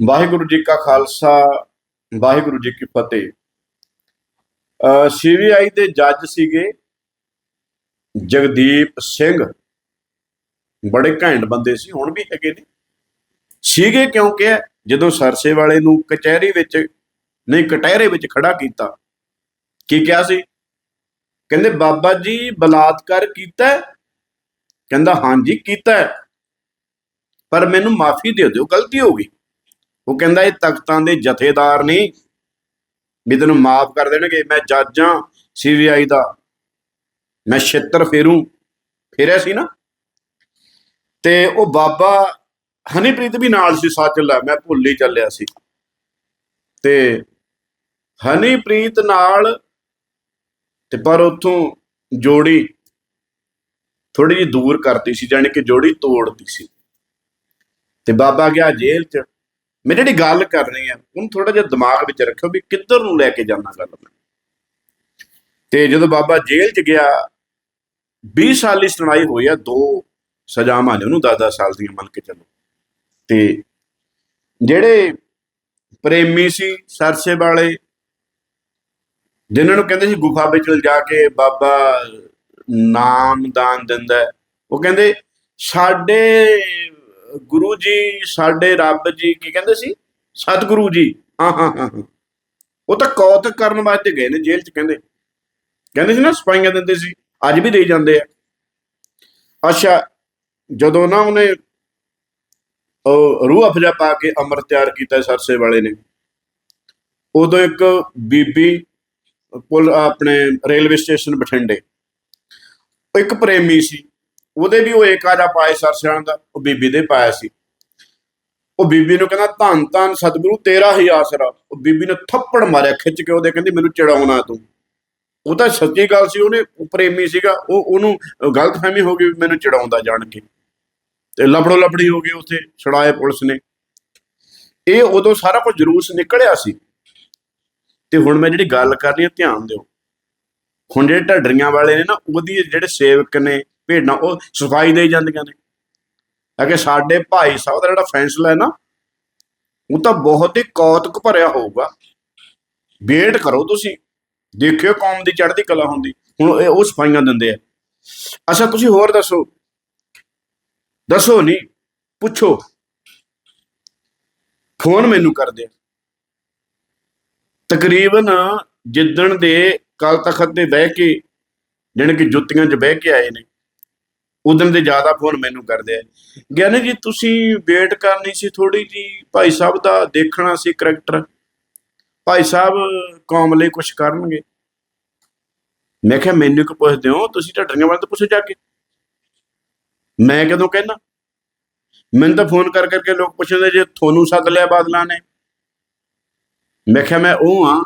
ਵਾਹਿਗੁਰੂ ਜੀ ਕਾ ਖਾਲਸਾ, ਵਾਹਿਗੁਰੂ ਜੀ ਕੀ ਫਤਿਹ। ਸੀਬੀਆਈ ਦੇ ਜੱਜ ਸੀਗੇ ਜਗਦੀਪ ਸਿੰਘ। ਬੜੇ ਘੈਂਟ ਬੰਦੇ ਸੀ, ਹੁਣ ਵੀ ਹੈਗੇ ਨੇ। ਸੀਗੇ ਕਿਉਂਕਿ ਜਦੋਂ ਸਰਸੇ ਵਾਲੇ ਨੂੰ ਕਚਹਿਰੀ ਵਿੱਚ, ਨਹੀਂ, ਕਟਹਿਰੇ ਵਿੱਚ ਖੜਾ ਕੀਤਾ, ਕੀ ਕਿਹਾ ਸੀ? ਕਹਿੰਦੇ, ਬਾਬਾ ਜੀ ਬਲਾਤਕਾਰ ਕੀਤਾ ਕਹਿੰਦਾ, ਹਾਂਜੀ, ਕੀਤਾ ਪਰ ਮੈਨੂੰ ਮਾਫੀ ਦੇ ਦਿਓ, ਗਲਤੀ ਹੋ ਗਈ। ਉਹ ਕਹਿੰਦਾ ਇਹ ਤਖਤਾਂ ਦੇ ਜਥੇਦਾਰ ਨਹੀਂ ਵੀ ਤੈਨੂੰ ਮਾਫ ਕਰ ਦੇਣਗੇ, ਮੈਂ ਜੱਜ ਹਾਂ ਸੀਬੀਆਈ ਦਾ। ਮੈਂ ਛੇਤਰ ਫੇਰੂ। ਫੇਰਿਆ ਸੀ ਨਾ? ਤੇ ਉਹ ਬਾਬਾ ਹਨੀਪ੍ਰੀਤ ਵੀ ਨਾਲ ਸੀ, ਸੱਚ ਲੈ, ਮੈਂ ਭੁੱਲ ਹੀ ਚੱਲਿਆ ਸੀ। ਤੇ ਹਨੀਪ੍ਰੀਤ ਨਾਲ, ਤੇ ਪਰ ਉਥੋਂ ਜੋੜੀ ਥੋੜੀ ਜਿਹੀ ਦੂਰ ਕਰਤੀ ਸੀ, ਜਾਣੀ ਕਿ ਜੋੜੀ ਤੋੜਦੀ ਸੀ। ਤੇ ਬਾਬਾ ਗਿਆ ਜੇਲ੍ਹ 'ਚ। ਮੈਂ ਜਿਹੜੀ ਗੱਲ ਕਰਨੀ ਰਹੀ ਆ, ਉਹਨੂੰ ਥੋੜਾ ਜਿਹਾ ਦਿਮਾਗ ਵਿੱਚ ਰੱਖਿਓ ਵੀ ਕਿੱਧਰ ਨੂੰ ਲੈ ਕੇ ਜਾਣਾ ਗੱਲ ਮੈਂ। ਤੇ ਜਦੋਂ ਬਾਬਾ ਜੇਲ੍ਹ 'ਚ ਗਿਆ 20 ਸਾਲ ਦੀ ਸੁਣਾਈ ਹੋਈ ਆ, ਦੋ ਸਜ਼ਾਵਾਂ ਨੇ ਉਹਨੂੰ 10-10 ਸਾਲ ਦੀਆਂ ਮੰਨ ਕੇ ਚੱਲੋ। ਤੇ ਜਿਹੜੇ ਪ੍ਰੇਮੀ ਸੀ, ਸਰਸੇ ਵਾਲੇ, ਜਿਨ੍ਹਾਂ ਨੂੰ ਕਹਿੰਦੇ ਸੀ ਗੁਫਾ ਵਿੱਚ ਜਾ ਕੇ ਬਾਬਾ ਨਾਮ ਦਾਨ ਦਿੰਦਾ, ਉਹ ਕਹਿੰਦੇ, ਸਾਡੇ ਗੁਰੂ ਜੀ ਸਾਡੇ ਰੱਬ ਜੀ, ਕੀ ਕਹਿੰਦੇ ਸੀ? ਸਤਿਗੁਰੂ ਜੀ। ਹਾਂ ਹਾਂ ਹਾਂ ਹਾਂ। ਉਹ ਤਾਂ ਕੌਤਕ ਕਰਨ ਵਾਸਤੇ ਗਏ ਨੇ, ਜੇਲ੍ਹ 'ਚ ਕਹਿੰਦੇ। ਕਹਿੰਦੇ ਸੀ ਨਾ ਸਪਾਈਆਂ ਦਿੰਦੇ ਸੀ। ਅੱਜ ਵੀ ਦੇਈ ਜਾਂਦੇ ਆ। ਅੱਛਾ, ਜਦੋਂ ਨਾ ਉਹਨੇ ਰੂਹ ਅਫਜਾ ਪਾ ਕੇ ਅੰਮ੍ਰਿਤ ਤਿਆਰ ਕੀਤਾ ਸਰਸੇ ਵਾਲੇ ਨੇ, ਉਦੋਂ ਇੱਕ ਬੀਬੀ ਪੁਲ, ਆਪਣੇ ਰੇਲਵੇ ਸਟੇਸ਼ਨ ਬਠਿੰਡੇ ਇੱਕ ਪ੍ਰੇਮੀ ਸੀ। ਉਹਦੇ ਵੀ ਉਹ ਏਕਾਜਾ ਪਾਏ ਸਰਸਿਆਂ ਦਾ, ਉਹ ਬੀਬੀ ਦੇ ਪਾਇਆ ਸੀ। ਉਹ ਬੀਬੀ ਨੂੰ ਕਹਿੰਦਾ, ਧੰਨ ਧੰਨ ਸਤਿਗੁਰੂ, ਤੇਰਾ ਹੀ ਆਸਰਾ। ਉਹ ਬੀਬੀ ਨੇ ਥੱਪੜ ਮਾਰਿਆ, ਖਿੱਚ ਕੇ ਉਹਦੇ ਕਹਿੰਦੀ, ਮੈਨੂੰ ਚੜਾਉਣਾ ਤੂੰ। ਉਹ ਤਾਂ ਸੱਚੀ ਗੱਲ ਸੀ, ਉਹਨੇ ਪ੍ਰੇਮੀ ਸੀਗਾ, ਉਹ ਉਹਨੂੰ ਗਲਤਫਹਿਮੀ ਹੋ ਗਈ ਵੀ ਮੈਨੂੰ ਚੜਾਉਂਦਾ ਜਾਣ ਕੇ। ਤੇ ਲਫੜੋ ਲਫੜੀ ਹੋ ਗਈ ਉੱਥੇ ਛੜਾਏ ਪੁਲਿਸ ਨੇ। ਇਹ ਉਦੋਂ ਸਾਰਾ ਕੁਝ ਜਲੂਸ ਨਿਕਲਿਆ ਸੀ। ਤੇ ਹੁਣ ਮੈਂ ਜਿਹੜੀ ਗੱਲ ਕਰਨੀ ਹੈ ਧਿਆਨ ਦਿਓ। ਹੁਣ ਜਿਹੜੇ ਢੱਡਰੀਆਂ ਵਾਲੇ ਨੇ ਨਾ, ਉਹਦੀ ਜਿਹੜੇ ਸੇਵਕ ਨੇ ਭੇਡਾਂ, ਉਹ ਸਫ਼ਾਈ ਦੇ ਜਾਂਦੀਆਂ ਨੇ। ਹੈ ਸਾਡੇ ਭਾਈ ਸਾਹਿਬ ਦਾ ਜਿਹੜਾ ਫੈਸਲਾ ਹੈ ਨਾ, ਉਹ ਤਾਂ ਬਹੁਤ ਹੀ ਕੌਤਕ ਭਰਿਆ ਹੋਊਗਾ। ਵੇਟ ਕਰੋ ਤੁਸੀਂ। ਦੇਖਿਓ ਕੌਮ ਦੀ ਚੜ੍ਹਦੀ ਕਲਾ ਹੁੰਦੀ। ਹੁਣ ਇਹ ਉਹ ਸਫਾਈਆਂ ਦਿੰਦੇ ਆ। ਅੱਛਾ, ਤੁਸੀਂ ਹੋਰ ਦੱਸੋ। ਦੱਸੋ ਨਹੀਂ, ਪੁੱਛੋ। ਫੋਨ ਮੈਨੂੰ ਕਰਦੇ ਤਕਰੀਬਨ ਜਿੱਦਣ ਦੇ ਕਲ ਤਖਤ ਤੇ ਬਹਿ ਕੇ ਜਿਹੜੇ ਕਿ ਜੁੱਤੀਆਂ 'ਚ ਬਹਿ ਕੇ ਆਏ ਨੇ ਉਦੋਂ ਦੇ ਜ਼ਿਆਦਾ ਫੋਨ ਮੈਨੂੰ ਕਰਦੇ ਆ। ਗਿਆਨੀ ਜੀ, ਤੁਸੀਂ ਵੇਟ ਕਰਨੀ ਸੀ ਥੋੜੀ ਜੀ, ਭਾਈ ਸਾਹਿਬ ਦਾ ਦੇਖਣਾ ਸੀ ਕਰੈਕਟਰ ਭਾਈ ਸਾਹਿਬ ਕੌਮ ਲਈ ਕੁਝ ਕਰਨਗੇ। ਮੈਂ ਕਿਹਾ, ਮੈਨੂੰ ਕਿ ਪੁੱਛਦੇ ਹੋ, ਤੁਸੀਂ ਢੱਡਰੀਆਂ ਵਾਲੇ ਤੋਂ ਪੁੱਛੋ ਜਾ ਕੇ। ਮੈਂ ਕਦੋਂ ਕਹਿਣਾ ਮੈਨੂੰ ਤਾਂ ਫੋਨ ਕਰ ਕਰਕੇ ਲੋਕ ਪੁੱਛਦੇ ਜੇ ਤੁਹਾਨੂੰ ਸੱਦ ਲਿਆ ਬਾਦਲਾਂ ਨੇ। ਮੈਂ ਕਿਹਾ, ਮੈਂ ਉਹ ਆ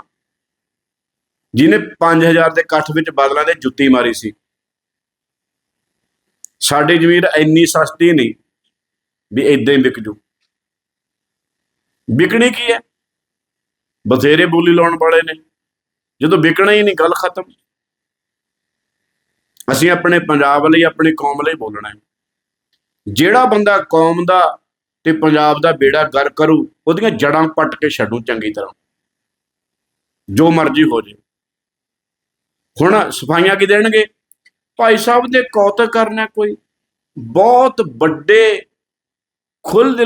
ਜਿਹਨੇ 5000 ਦੇ ਇਕੱਠ ਵਿੱਚ ਬਾਦਲਾਂ ਦੇ ਜੁੱਤੀ ਮਾਰੀ ਸੀ। ਸਾਡੀ ਜ਼ਮੀਰ ਇੰਨੀ ਸਸਤੀ ਨਹੀਂ ਵੀ ਇਦਾਂ ਹੀ ਵਿਕ ਜੂ। ਵਿਕਣੀ ਕੀ ਹੈ? ਬਥੇਰੇ ਬੋਲੀ ਲਾਉਣ ਵਾਲੇ ਨੇ। ਜਦੋਂ ਵਿਕਣਾ ਹੀ ਨਹੀਂ, ਗੱਲ ਖਤਮ। ਅਸੀਂ ਆਪਣੇ ਪੰਜਾਬ ਲਈ, ਆਪਣੀ ਕੌਮ ਲਈ ਬੋਲਣਾ ਹੈ। ਜਿਹੜਾ ਬੰਦਾ ਕੌਮ ਦਾ ਤੇ ਪੰਜਾਬ ਦਾ ਬੇੜਾ ਗਰ ਕਰੂ, ਉਹਦੀਆਂ ਜੜਾਂ ਪੱਟ ਕੇ ਛੱਡੂ ਚੰਗੀ ਤਰ੍ਹਾਂ। ਜੋ ਮਰਜ਼ੀ ਹੋ ਜੇ। ਹੁਣ ਸਫਾਈਆਂ ਕੀ ਦੇਣਗੇ? ਭਾਈ ਸਾਹਿਬ ਦੇ ਕੌਤਕ ਕਰਨਾ ਕੋਈ ਬਹੁਤ ਵੱਡੇ ਖੁੱਲ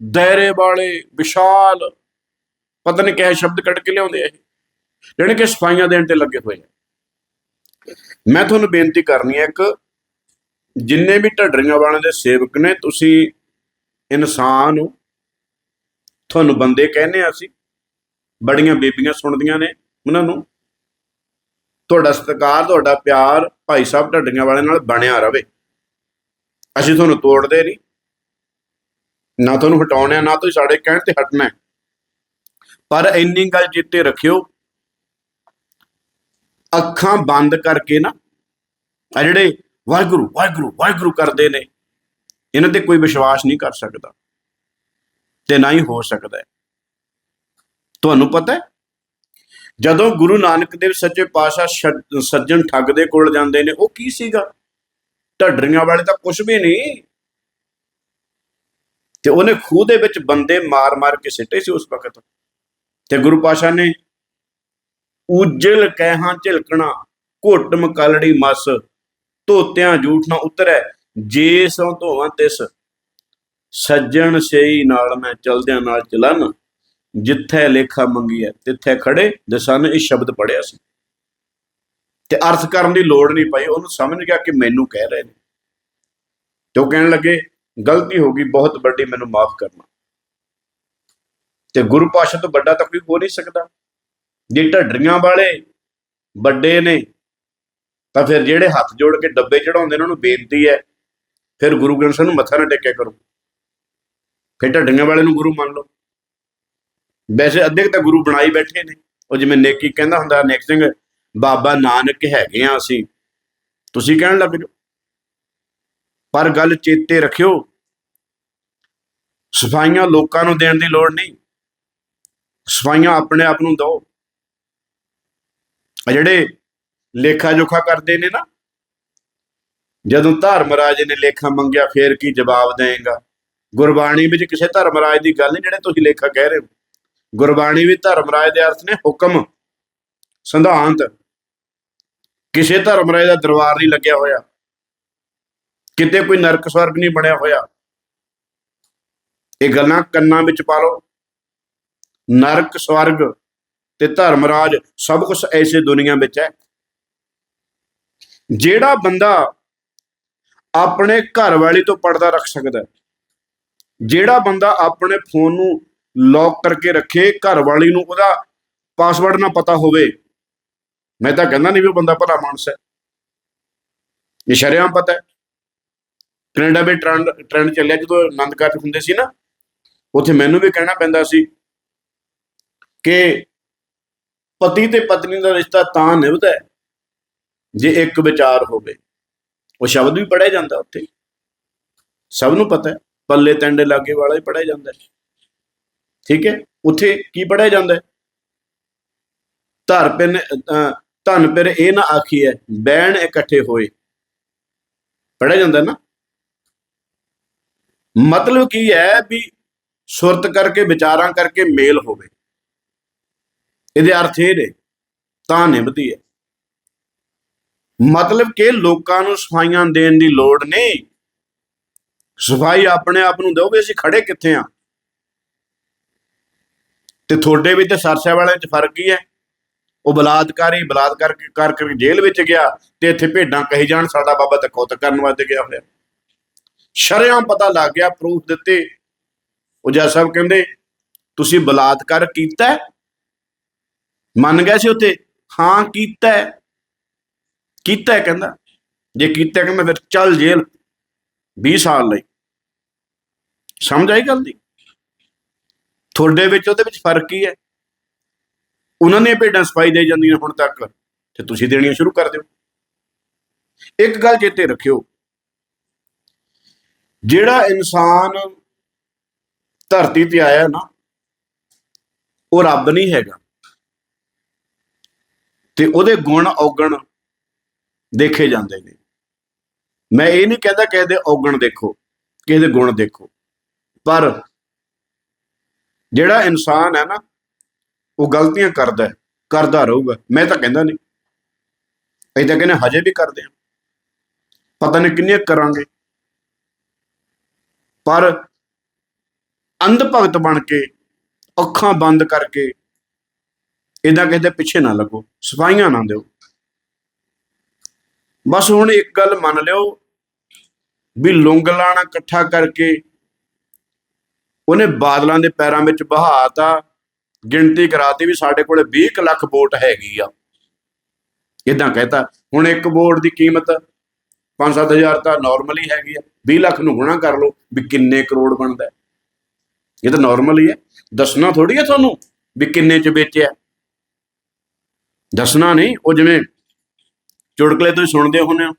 ਦਾਇਰੇ ਵਾਲੇ ਵਿਸ਼ਾਲ, ਪਤਾ ਨਹੀਂ ਕਿਹੜੇ ਸ਼ਬਦ ਕੱਢ ਕੇ ਲਿਆਉਂਦੇ ਆ ਇਹ ਜਿਹੜੇ ਕਿ ਸਫਾਈਆਂ ਦੇਣ ਤੇ ਲੱਗੇ ਹੋਏ ਆ। ਮੈਂ ਤੁਹਾਨੂੰ ਬੇਨਤੀ ਕਰਨੀ ਹੈ ਇੱਕ, ਜਿੰਨੇ ਵੀ ਢੱਡਰੀਆਂ ਵਾਲਿਆਂ ਦੇ ਸੇਵਕ ਨੇ, ਤੁਸੀਂ ਇਨਸਾਨ ਹੋ। ਤੁਹਾਨੂੰ ਬੰਦੇ ਕਹਿੰਦੇ ਆ ਅਸੀਂ, ਬੜੀਆਂ ਬੀਬੀਆਂ ਸੁਣਦੀਆਂ ਨੇ ਉਹਨਾਂ ਨੂੰ। ਤੁਹਾਡਾ ਸਤਿਕਾਰ, ਤੁਹਾਡਾ ਪਿਆਰ ਭਾਈ ਸਾਹਿਬ ਢੱਡੀਆਂ ਵਾਲੇ ਨਾਲ ਬਣਿਆ ਰਵੇ। ਅਸੀਂ ਤੁਹਾਨੂੰ ਤੋੜਦੇ ਨਹੀਂ। ਨਾ ਤੁਹਾਨੂੰ ਹਟਾਉਣਾ, ਨਾ ਤੁਸੀਂ ਸਾਡੇ ਕਹਿਣ ਤੇ ਹਟਣਾ। ਪਰ ਇੰਨੀ ਗੱਲ ਚਿੱਤੇ ਰੱਖਿਓ, ਅੱਖਾਂ ਬੰਦ ਕਰਕੇ ਨਾ, ਆ ਜਿਹੜੇ ਵਾਹਿਗੁਰੂ ਵਾਹਿਗੁਰੂ ਵਾਹਿਗੁਰੂ ਕਰਦੇ ਨੇ, ਇਹਨਾਂ ਤੇ ਕੋਈ ਵਿਸ਼ਵਾਸ ਨਹੀਂ ਕਰ ਸਕਦਾ। ਤੇ ਨਾ ਹੀ ਹੋ ਸਕਦਾ। ਤੁਹਾਨੂੰ ਪਤਾ ਹੈ ਜਦੋਂ ਗੁਰੂ ਨਾਨਕ ਦੇਵ ਸੱਚੇ ਪਾਤਸ਼ਾਹ ਛ- ਸੱਜਣ ਠੱਗ ਦੇ ਕੋਲ ਜਾਂਦੇ ਨੇ, ਉਹ ਕੀ ਸੀਗਾ? ਢੱਡਰੀਆਂ ਵਾਲੇ ਤਾਂ ਕੁਝ ਵੀ ਨਹੀਂ। ਤੇ ਉਹਨੇ ਖੂਹ ਦੇ ਵਿੱਚ ਬੰਦੇ ਮਾਰ-ਮਾਰ ਕੇ ਸਿੱਟੇ ਸੀ ਉਸ ਵਕਤ। ਤੇ ਗੁਰੂ ਪਾਸ਼ਾ ਨੇ, ਉਜਲ ਕਹਿਹਾਂ ਝਿਲਕਣਾ, ਘੁੱਟ ਮਕਲੜੀ ਮਸ, ਧੋਤਿਆਂ ਝੂਠ ਨਾ ਉਤਰੈ, ਜੇ ਸੋ ਧੋਵਾਂ ਤਿਸ, ਸੱਜਣ ਸਈ ਨਾਲ ਮੈਂ ਚਲਦਿਆਂ ਨਾਲ ਚਲਨ। ਜਿੱਥੇ ਲੇਖਾ ਮੰਗੀ ਹੈ, ਤਿੱਥੇ ਖੜੇ ਦਸਨ ਇਹ ਸ਼ਬਦ ਪੜਿਆ ਸੀ। ਤੇ ਅਰਥ ਕਰਨ ਦੀ ਲੋੜ ਨਹੀਂ ਪਈ, ਉਹਨੂੰ ਸਮਝ ਗਿਆ ਕਿ ਮੈਨੂੰ ਕਹਿ ਰਹੇ ਨੇ। ਤੇ ਉਹ ਕਹਿਣ ਲੱਗੇ, ਗਲਤੀ ਹੋ ਗਈ, ਬਹੁਤ ਵੱਡੀ, ਮੈਨੂੰ ਮਾਫ ਕਰਨਾ। ਤੇ ਗੁਰੂ ਪਾਸ਼ਾ ਤੋਂ ਵੱਡਾ ਤਾਂ ਕੋਈ ਹੋ ਨਹੀਂ ਸਕਦਾ। ਜੇ ਢੱਡਰੀਆਂ ਵਾਲੇ ਵੱਡੇ ਨੇ, ਤਾਂ ਫਿਰ ਜਿਹੜੇ ਹੱਥ ਜੋੜ ਕੇ ਡੱਬੇ ਚੜਾਉਂਦੇ ਨੇ, ਉਹਨਾਂ ਨੂੰ ਬੇਨਤੀ ਹੈ, ਫਿਰ ਗੁਰੂ ਗ੍ਰੰਥ ਸਾਹਿਬ ਨੂੰ ਮੱਥਾ ਨਾ ਟੇਕਿਆ ਕਰੋ। ਫਿਰ ਢੱਡਰੀਆਂ ਵਾਲੇ ਨੂੰ ਗੁਰੂ ਮੰਨ ਲਓ। ਵੈਸੇ ਅੱਧੇ ਕੁ ਤਾਂ ਗੁਰੂ ਬਣਾਈ ਬੈਠੇ ਨੇ। ਉਹ ਜਿਵੇਂ ਨੇਕੀ ਕਹਿੰਦਾ ਹੁੰਦਾ, ਨੇਕ ਸਿੰਘ, ਬਾਬਾ ਨਾਨਕ ਹੈਗੇ ਆ ਅਸੀਂ। ਤੁਸੀਂ ਕਹਿਣ ਲੱਗ ਜਾਓ ਪਰ ਗੱਲ ਚੇਤੇ ਰੱਖਿਓ, ਸਫਾਈਆਂ ਲੋਕਾਂ ਨੂੰ ਦੇਣ ਦੀ ਲੋੜ ਨਹੀਂ। ਸਫਾਈਆਂ ਆਪਣੇ ਆਪ ਨੂੰ ਦਿਓ। ਜਿਹੜੇ ਲੇਖਾ ਜੋਖਾ ਕਰਦੇ ਨੇ ਨਾ, ਜਦੋਂ ਧਰਮ ਰਾਜ ਨੇ ਲੇਖਾ ਮੰਗਿਆ, ਫੇਰ ਕੀ ਜਵਾਬ ਦੇਗਾ ਗੁਰਬਾਣੀ ਵਿੱਚ ਕਿਸੇ ਧਰਮ ਰਾਜ ਦੀ ਗੱਲ ਨਹੀਂ, ਜਿਹੜੇ ਤੁਸੀਂ ਲੇਖਾ ਕਹਿ ਰਹੇ ਹੋ। ਗੁਰਬਾਣੀ ਵੀ ਧਰਮਰਾਜ ਦੇ ਅਰਥ ਨੇ, ਹੁਕਮ, ਸਿਧਾਂਤ। ਕਿਸੇ ਧਰਮ ਰਾਜ ਦਾ ਦਰਬਾਰ ਨਹੀਂ ਲੱਗਿਆ ਹੋਇਆ। ਕਿਤੇ ਕੋਈ ਨਰਕ ਸਵਰਗ ਨਹੀਂ ਬਣਿਆ ਹੋਇਆ। ਇਹ ਗੱਲਾਂ ਕੰਨਾਂ ਵਿੱਚ ਪਾ ਲਓ। ਨਰਕ, ਸਵਰਗ ਤੇ ਧਰਮ ਰਾਜ ਸਭ ਕੁਝ ਐਸੇ ਦੁਨੀਆ ਵਿੱਚ ਹੈ। ਜਿਹੜਾ ਬੰਦਾ ਆਪਣੇ ਘਰ ਵਾਲੀ ਤੋਂ ਪਰਦਾ ਰੱਖ ਸਕਦਾ ਜਿਹੜਾ ਬੰਦਾ ਆਪਣੇ ਫੋਨ ਨੂੰ ਲੌਕ ਕਰਕੇ ਰੱਖੇ ਘਰ ਵਾਲੀ ਨੂੰ ਉਹਦਾ ਪਾਸਵਰਡ ਨਾ ਪਤਾ ਹੋਵੇ। ਮੈਂ ਤਾਂ ਕਹਿੰਦਾ ਨਹੀਂ ਵੀ ਉਹ ਬੰਦਾ ਭਲਾ ਮਾਨਸ ਹੈ। ਇਹ ਸ਼ਰਿਆਮ ਪਤਾ ਹੈ। ਕੈਨੇਡਾ ਵਿੱਚ ਟ੍ਰੈਂਡ ਟ੍ਰੈਂਡ ਚੱਲਿਆ, ਜਦੋਂ ਆਨੰਦ ਕਾਰਜ ਹੁੰਦੇ ਸੀ ਨਾ, ਉੱਥੇ ਮੈਨੂੰ ਵੀ ਕਹਿਣਾ ਪੈਂਦਾ ਸੀ ਕਿ ਪਤੀ ਤੇ ਪਤਨੀ ਦਾ ਰਿਸ਼ਤਾ ਤਾਂ ਨਿਭਦਾ ਜੇ ਇੱਕ ਵਿਚਾਰ ਹੋਵੇ। ਉਹ ਸ਼ਬਦ ਵੀ ਪੜਿਆ ਜਾਂਦਾ ਉੱਥੇ। ਸਭ ਨੂੰ ਪਤਾ ਹੈ। ਪੱਲੇ ਟੰਡੇ ਲਾਗੇ ਵਾਲਾ ਹੀ ਪੜਿਆ ਜਾਂਦਾ ਹੈ। ਠੀਕ ਹੈ? ਉੱਥੇ ਕੀ ਪੜਿਆ ਜਾਂਦਾ ਹੈ? ਧਰ ਪਿੰਨ ਅਹ, ਧਨ ਪਿਰ ਇਹ ਨਾ ਆਖੀਐ ਬੈਣ ਇਕੱਠੇ ਹੋਏ। ਪੜਿਆ ਜਾਂਦਾ ਨਾ? ਮਤਲਬ ਕੀ ਹੈ ਵੀ ਸੁਰਤ ਕਰਕੇ ਵਿਚਾਰਾਂ ਕਰਕੇ ਮੇਲ ਹੋਵੇ। ਇਹਦੇ ਅਰਥ ਇਹ ਨੇ ਤਾਂ ਨਿਭਦੀ ਹੈ। ਮਤਲਬ ਕਿ ਲੋਕਾਂ ਨੂੰ ਸਫਾਈਆਂ ਦੇਣ ਦੀ ਲੋੜ ਨਹੀਂ। ਸਫ਼ਾਈ ਆਪਣੇ ਆਪ ਨੂੰ ਦਿਓ ਵੀ ਅਸੀਂ ਖੜੇ ਕਿੱਥੇ ਆ? ਤੇ ਤੁਹਾਡੇ ਵਿੱਚ ਤੇ ਸਰਸਾ ਵਾਲਿਆਂ 'ਚ ਫ਼ਰਕ ਕੀ ਹੈ? ਉਹ ਬਲਾਤਕਾਰੀ, ਬਲਾਤਕਾਰ ਕਰ ਕਰਕੇ ਜੇਲ੍ਹ ਵਿੱਚ ਗਿਆ ਤੇ ਇੱਥੇ ਭੇਡਾਂ ਕਹੀ ਜਾਣ, ਸਾਡਾ ਬਾਬਾ ਤਾਂ ਖੁੱਤ ਕਰਨ ਵਾਸਤੇ ਗਿਆ ਹੋਇਆ। ਸ਼ਰਿਆਂ ਪਤਾ ਲੱਗ ਗਿਆ ਪ੍ਰੂਫ ਦਿੱਤੇ। ਉਹ ਜੱਜ ਸਾਹਿਬ ਕਹਿੰਦੇ, ਤੁਸੀਂ ਬਲਾਤਕਾਰ ਕੀਤਾ ਮੰਨ ਗਏ ਸੀ ਉੱਤੇ ਹਾਂ, ਕੀਤਾ ਕੀਤਾ ਕਹਿੰਦਾ। ਜੇ ਕੀਤਾ ਕਹਿੰਦਾ ਫਿਰ ਚੱਲ ਜੇਲ੍ਹ 20 ਸਾਲ ਲਈ। ਸਮਝ ਆਈ ਗੱਲ ਦੀ? ਤੁਹਾਡੇ ਵਿੱਚ ਉਹਦੇ ਵਿੱਚ ਫ਼ਰਕ ਕੀ ਹੈ? ਉਹਨਾਂ ਨੇ ਭੇਡਾਂ ਸਫ਼ਾਈ ਦੇ ਜਾਂਦੀਆਂ ਹੁਣ ਤੱਕ, ਤੇ ਤੁਸੀਂ ਦੇਣੀਆਂ ਸ਼ੁਰੂ ਕਰ ਦਿਓ। ਇੱਕ ਗੱਲ ਚੇਤੇ ਰੱਖਿਓ, ਜਿਹੜਾ ਇਨਸਾਨ ਧਰਤੀ ਤੇ ਆਇਆ ਨਾ, ਉਹ ਰੱਬ ਨਹੀਂ ਹੈਗਾ। ਤੇ ਉਹਦੇ ਗੁਣ ਔਗਣ ਦੇਖੇ ਜਾਂਦੇ ਨੇ। ਮੈਂ ਇਹ ਨਹੀਂ ਕਹਿੰਦਾ ਕਿਸੇ ਦੇ ਔਗਣ ਦੇਖੋ ਕਿਸੇ ਦੇ ਗੁਣ ਦੇਖੋ, ਪਰ ਜਿਹੜਾ ਇਨਸਾਨ ਹੈ ਨਾ, ਉਹ ਗਲਤੀਆਂ ਕਰਦਾ ਕਰਦਾ ਰਹੂਗਾ। ਮੈਂ ਤਾਂ ਕਹਿੰਦਾ ਨਹੀਂ। ਅਸੀਂ ਤਾਂ ਕਹਿੰਦੇ ਹਜੇ ਵੀ ਕਰਦੇ ਹਾਂ। ਪਤਾ ਨਹੀਂ ਕਿੰਨੀਆਂ ਕਰਾਂਗੇ। ਪਰ ਅੰਧ ਭਗਤ ਬਣ ਕੇ, ਅੱਖਾਂ ਬੰਦ ਕਰਕੇ ਇਦਾਂ ਕਿਸੇ ਦੇ ਪਿੱਛੇ ਨਾ ਲੱਗੋ, ਸਫਾਈਆਂ ਨਾ ਦਿਓ। ਬਸ ਹੁਣ ਇੱਕ ਗੱਲ ਮੰਨ ਲਿਓ ਵੀ ਲੁੰਗ ਲਾਣਾ ਇਕੱਠਾ ਕਰਕੇ ਉਹਨੇ ਬਾਦਲਾਂ ਦੇ ਪੈਰਾਂ ਵਿੱਚ ਬਹਾਤਾ ਗਿਣਤੀ ਕਰਾਤੀ ਵੀ ਸਾਡੇ ਕੋਲੇ 20 ਕੁ ਲੱਖ ਵੋਟ ਹੈਗੀ ਆ। ਇਦਾਂ ਕਹਤਾ, ਹੁਣ ਇੱਕ ਵੋਟ ਦੀ ਕੀਮਤ 5-7000 ਤਾਂ ਨਾਰਮਲੀ ਹੈਗੀ ਆ। 20 ਲੱਖ ਨੂੰ ਗੁਣਾ ਕਰ ਲਓ ਵੀ ਕਿੰਨੇ ਕਰੋੜ ਬਣਦਾ। ਇਹ ਤਾਂ ਨਾਰਮਲ ਹੀ ਹੈ ਦੱਸਣਾ ਥੋੜੀ ਹੈ ਤੁਹਾਨੂੰ ਵੀ ਕਿੰਨੇ ਚ ਵੇਚਿਆ। ਦੱਸਣਾ ਨਹੀਂ, ਉਹ ਜਿਵੇਂ ਚੁਟਕਲੇ ਤੁਸੀਂ ਸੁਣਦੇ ਹੁੰਦੇ ਹੋ।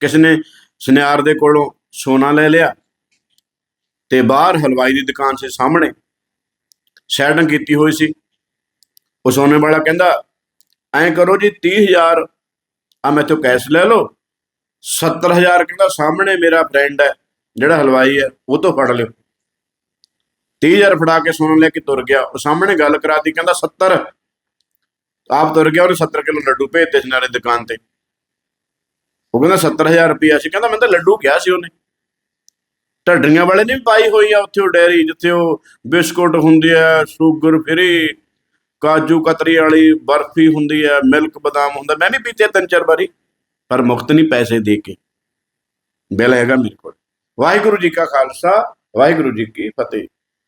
ਕਿਸੇ ਨੇ ਸੁਨਿਆਰ ਦੇ ਕੋਲੋਂ ਸੋਨਾ ਲੈ ਲਿਆ ਤੇ ਬਾਹਰ ਹਲਵਾਈ ਦੀ ਦੁਕਾਨ ਦੇ ਸਾਹਮਣੇ। ਸੈਡਿੰਗ ਕੀਤੀ ਹੋਈ ਸੀ। ਉਹ ਸੋਨੇ ਵਾਲਾ ਕਹਿੰਦਾ, ਐਂ ਕਰੋ ਜੀ 30000 ਆ ਮੈਥੋਂ ਕੈਸ਼ ਲੈ ਲਓ। 70000 ਕਹਿੰਦਾ, ਸਾਹਮਣੇ ਮੇਰਾ ਫਰੈਂਡ ਹੈ, ਜਿਹੜਾ ਹਲਵਾਈ ਹੈ, ਉਹ ਤੋਂ ਫੜ ਲਿਓ। 30000 ਫੜਾ ਕੇ ਸੋਨਾ ਲੈ ਕੇ ਤੁਰ ਗਿਆ। ਉਹ ਸਾਹਮਣੇ ਗੱਲ ਕਰਾਤੀ, ਕਹਿੰਦਾ 70 ਆਪ ਤੁਰ ਗਿਆ, ਉਹਨੇ 70 ਕਿਲੋ ਲੱਡੂ ਭੇਜਤੇ ਸੀ ਨਾਲੇ ਦੁਕਾਨ ਤੇ। ਉਹ ਕਹਿੰਦਾ 70000 ਰੁਪਇਆ ਸੀ। ਕਹਿੰਦਾ ਮੈਂ ਤਾਂ ਲੱਡੂ ਕਿਹਾ ਸੀ ਉਹਨੇ। ਢੱਡਰੀਆਂ ਵਾਲੇ ਨੇ ਵੀ ਪਾਈ ਹੋਈ ਆ ਉੱਥੇ ਉਹ ਡੈਰੀ ਜਿੱਥੇ ਉਹ ਬਿਸਕੁਟ ਹੁੰਦੀ ਆ, ਸ਼ੂਗਰ ਫਰੀ, ਕਾਜੂ ਕਤਰੀ ਵਾਲੀ ਬਰਫੀ ਹੁੰਦੀ ਆ, ਮਿਲਕ ਬਦਾਮ ਹੁੰਦਾ, ਮੈਂ ਵੀ ਪੀਤੇ ਤਿੰਨ ਚਾਰ ਵਾਰੀ, ਪਰ ਮੁਫਤ ਨਹੀਂ ਪੈਸੇ ਦੇ ਕੇ। ਬਿੱਲ ਹੈਗਾ ਮੇਰੇ ਕੋਲ। ਵਾਹਿਗੁਰੂ ਜੀ ਕਾ ਖਾਲਸਾ, ਵਾਹਿਗੁਰੂ ਜੀ ਕੀ ਫਤਿਹ।